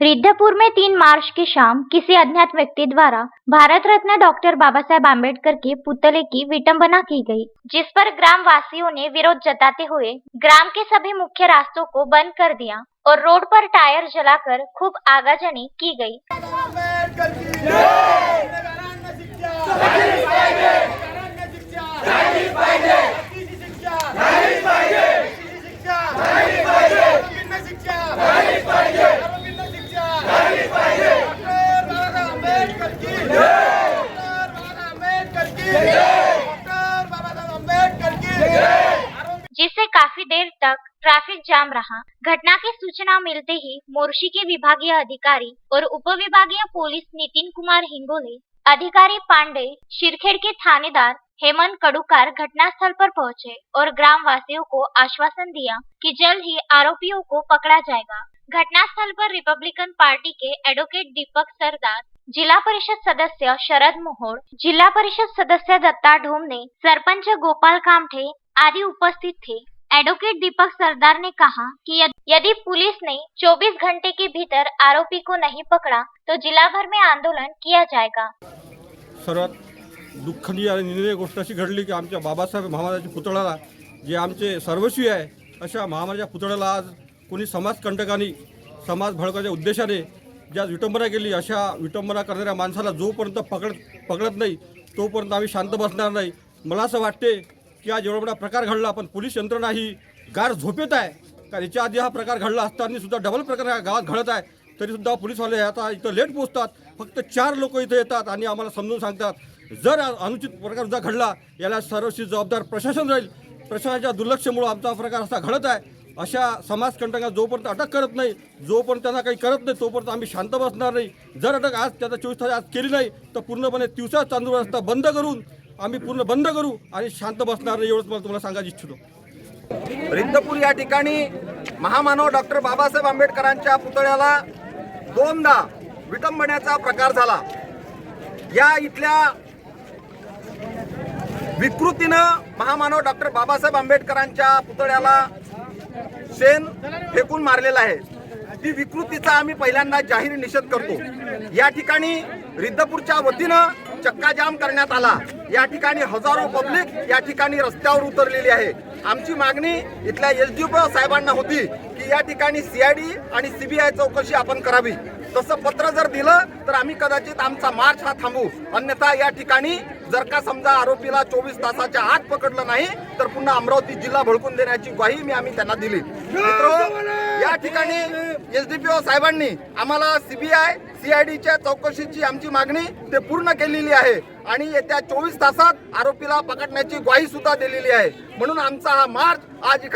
रिद्धपुर में तीन मार्च की शाम किसी अज्ञात व्यक्ति द्वारा भारत रत्न डॉक्टर बाबा साहेब आम्बेडकर के पुतले की विटंबना की गई, जिस पर ग्राम वासियों ने विरोध जताते हुए ग्राम के सभी मुख्य रास्तों को बंद कर दिया और रोड पर टायर जलाकर खूब आगाजनी की गई। जिससे काफ़ी देर तक ट्रैफ़िक जाम रहा, घटना की सूचना मिलते ही मोर्शी के विभागीय अधिकारी और उप विभागीय पुलिस नितिन कुमार हिंगोले, अधिकारी पांडे, शिरखेड़ के थानेदार हेमंत कड़ुकार घटनास्थल पर पहुँचे और ग्राम वासियों को आश्वासन दिया कि जल्द ही आरोपियों को पकड़ा जाएगा। घटनास्थल पर रिपब्लिकन पार्टी के एडवोकेट दीपक सरदार जिल्हा परिषद सदस्य शरद मोहोळ जिल्हा परिषद सदस्य दत्ता ढोमने सरपंच गोपाल कामठे आदि उपस्थित थे. एडवोकेट दीपक सरदार ने कहा कि यदि पुलिस ने 24 घंटे के भीतर आरोपी को नहीं पकड़ा तो जिला भर में आंदोलन किया जाएगा। सर्वात दुःखनीय आणि निर्णय गोष्ट अशी घडली की आमच्या बाबासाहेब महाराजांच्या पुतळ्याला जे आमचे सर्वस्वी आहे अशा महाराजाच्या पुतळ्याला आज कोणी समाजकंटकांनी समाज भडकाच्या उद्देशाने ज्या विटंबना केली अशा विटंबना करणाऱ्या माणसाला जोपर्यंत पकड पकडत नाही तोपर्यंत आम्ही शांत बसणार नाही. मला असं वाटते की आज एवढा मोठा प्रकार घडला पण पोलीस यंत्रणा ही गार झोपेत आहे. कारण याच्या आधी हा प्रकार घडला असताना सुद्धा डबल प्रकार ह्या गावात घडत आहे. तरीसुद्धा पोलीसवाले आता इथं लेट पोचतात फक्त चार लोक इथं येतात आणि आम्हाला समजून सांगतात जर अनुचित प्रकार सुद्धा घडला याला सर्वशी जबाबदार प्रशासन राहील. प्रशासनाच्या दुर्लक्षामुळं आमचा प्रकार असा घडत आहे. अशा समाजकंटकांना जोपर्यंत अटक करत नाही जोपर्यंत त्यांना काही करत नाही तोपर्यंत आम्ही शांत बसणार नाही. जर अटक आज त्याचा चोवीस तास आज केली नाही तर पूर्णपणे दिवसा चांदूर रस्ता बंद करून आम्ही पूर्ण बंद करू आणि शांत बसणार नाही एवढंच मला तुम्हाला सांगायचं इच्छितो रिद्धपूर या ठिकाणी महामानव डॉक्टर बाबासाहेब आंबेडकरांच्या पुतळ्याला दोनदा विटंबण्याचा प्रकार झाला. या इथल्या विकृतीनं महामानव डॉक्टर बाबासाहेब आंबेडकरांच्या पुतळ्याला शेण फेकून मारलेलं आहे. ती विकृतीचा आम्ही पहिल्यांदा जाहीर निषेध करतो. या ठिकाणी रिद्धपूरच्या वतीनं चक्काजाम करण्यात आला. या ठिकाणी हजारो पब्लिक या ठिकाणी रस्त्यावर उतरलेली आहे. आमची मागणी इथल्या एस डी साहेबांना होती की या ठिकाणी सीआयडी आणि सीबीआय चौकशी आपण करावी. तसं पत्र जर दिलं तर आम्ही कदाचित आमचा मार्च हा थांबू. अन्यथा या ठिकाणी जर का समजा आरोपीला चोवीस तासाच्या आत पकडलं नाही तर पुन्हा अमरावती जिल्हा भडकून देण्याची ग्वाही मी आम्ही त्यांना दिली. मित्र या ठिकाणी एस डीपीओ साहेबांनी आम्हाला सीबीआय सीआयडीच्या चौकशीची आमची मागणी ते पूर्ण केलेली आहे. आणि येत्या चोवीस तासात आरोपीला पकडण्याची ग्वाही सुद्धा दिलेली आहे. म्हणून आमचा हा मार्च आज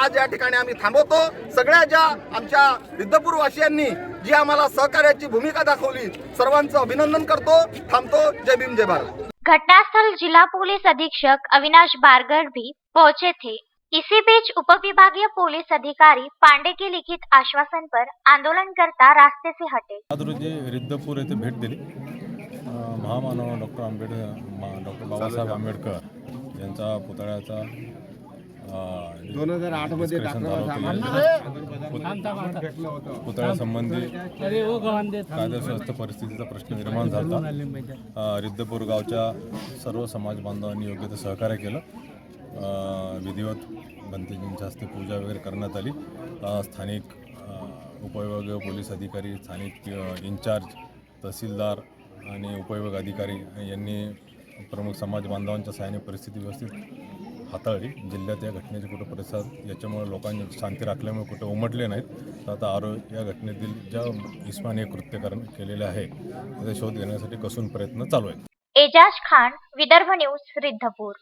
आज या ठिकाणी आम्ही थांबवतो. सगळ्या ज्या आमच्या रिद्धपूर वासियांनी जी आम्हाला सहकार्याची भूमिका दाखवली. सर्वांचं अभिनंदन करतो. थांबतो. जय भीम जय भारत. घटनास्थल जिला पुलिस अधीक्षक अविनाश बारगढ़ भी पहुंचे थे इसी बीच उप विभागीय पुलिस अधिकारी पांडे के लिखित आश्वासन पर आंदोलनकर्ता रास्ते से हटे. आज रोजी रिद्धपूर येथे भेट दिली. महामानव डॉक्टर आंबेडकर डॉक्टर बाबासाहेब आंबेडकर यांचा पुतळ्याचा दोन हजार आठमध्ये पुतळ्यासंबंधी कायदेसुव्यवस्था परिस्थितीचा प्रश्न निर्माण झाला रिद्धपूर गावच्या सर्व समाज बांधवांनी योग्य ते सहकार्य केलं. विधिवत भंतेजींच्या हस्ते पूजा वगैरे करण्यात आली. स्थानिक उपविभागीय पोलीस अधिकारी स्थानिक अ, इंचार्ज तहसीलदार आणि उपविभाग अधिकारी यांनी प्रमुख समाज बांधवांच्या सहाय्याने परिस्थिती व्यवस्थित हाताळली. जिल्ह्यात या घटनेचे कुठं प्रतिसाद याच्यामुळे लोकांनी शांती राखल्यामुळे कुठं उमटले नाहीत. तर आता आरो या घटनेतील ज्या इस्माने कृत्य करण केलेले आहे त्याचा शोध घेण्यासाठी कसून प्रयत्न चालू आहेत. एजाज खान विदर्भ न्यूज रिद्धपूर.